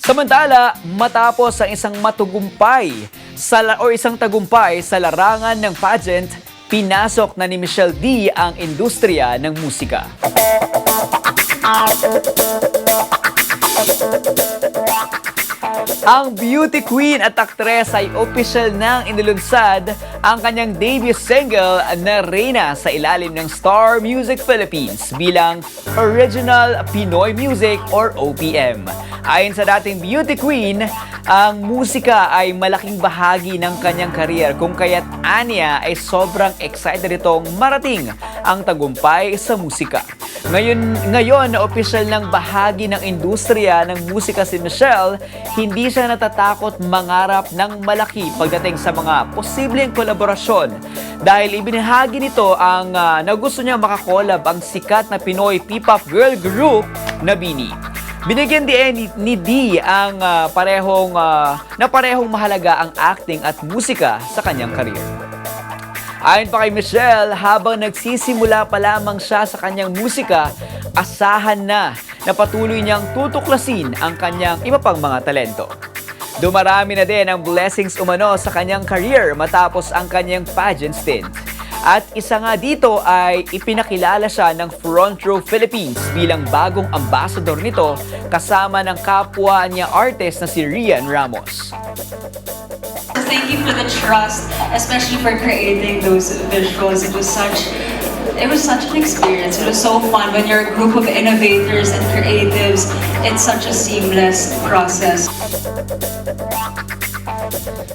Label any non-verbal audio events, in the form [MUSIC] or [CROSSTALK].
Samantala, matapos ang isang matugumpay sa o isang tagumpay sa larangan ng pageant, pinasok na ni Michelle D ang industriya ng musika. [LAUGHS] Ang beauty queen at aktres ay opisyal nang inilunsad ang kanyang debut single na Reyna sa ilalim ng Star Music Philippines bilang Original Pinoy Music or OPM. Ayon sa dating beauty queen, ang musika ay malaking bahagi ng kanyang karir kung kaya't Anya ay sobrang excited itong marating ang tagumpay sa musika. Ngayon, ngayon na opisyal ng bahagi ng industriya ng musika si Michelle, hindi siya natatakot mangarap ng malaki pagdating sa mga posibleng kolaborasyon dahil ibinahagi nito ang ah, na gusto niya makakolab ang sikat na Pinoy P-pop girl group na Bini. Binigyan din ni, ni D ang ah, parehong ah, na parehong mahalaga ang acting at musika sa kanyang karir. Ayon pa kay Michelle, habang nagsisimula pa lamang siya sa kanyang musika, asahan na na patuloy niyang tutuklasin ang kanyang iba pang mga talento. Dumarami na din ang blessings umano sa kanyang career matapos ang kanyang pageant stint. At isa nga dito ay ipinakilala siya ng Front Row Philippines bilang bagong ambassador nito kasama ng kapwa niya artist na si Rian Ramos. Thank you for the trust, especially for creating those visuals. It was such it was such an experience. It was so fun when you're a group of innovators and creatives. It's such a seamless process.